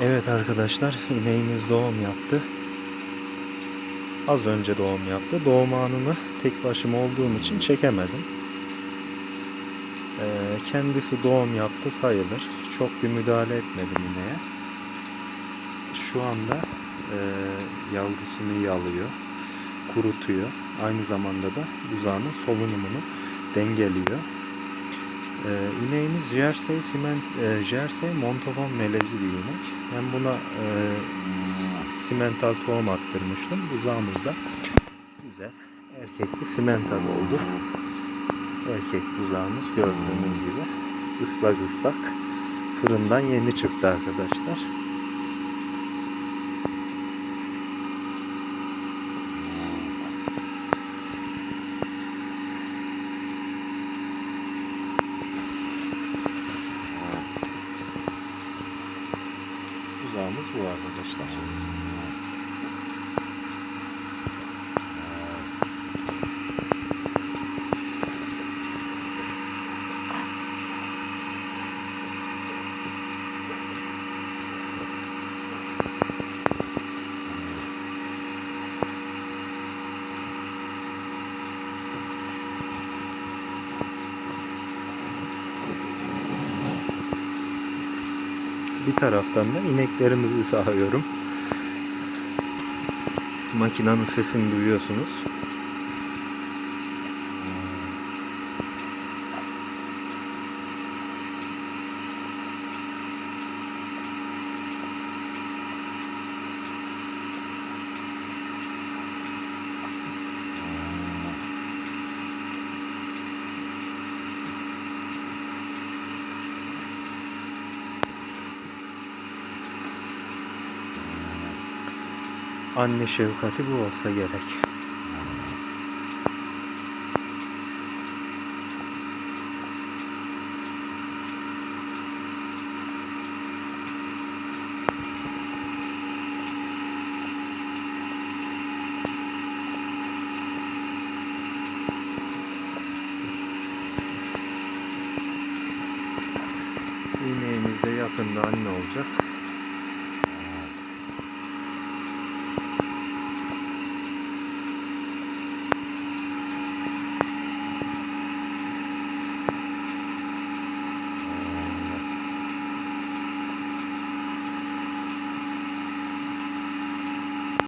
Evet arkadaşlar ineğimiz doğum yaptı. Az önce doğum yaptı. Doğum anını tek başıma olduğum için çekemedim. Ee, kendisi doğum yaptı sayılır. Çok bir müdahale etmedim ineğe. Şu anda e, yavrusunu yalıyor. Kurutuyor. Aynı zamanda da buzağının solunumunu dengeliyor. Ee, ineğimiz Jersey Siment, e, Jersey Montauban melezi bir inek. Ben buna e, simental tohum attırmıştım. Buzağımız da güzel erkekli simental oldu. Erkek buzağımız gördüğünüz gibi ıslak ıslak fırından yeni çıktı arkadaşlar. Buzağımız bu arkadaşlar. Bir taraftan da ineklerimizi sağıyorum. Makinenin sesini duyuyorsunuz. Anne şefkati bu olsa gerek. İneğimiz de yakında anne olacak.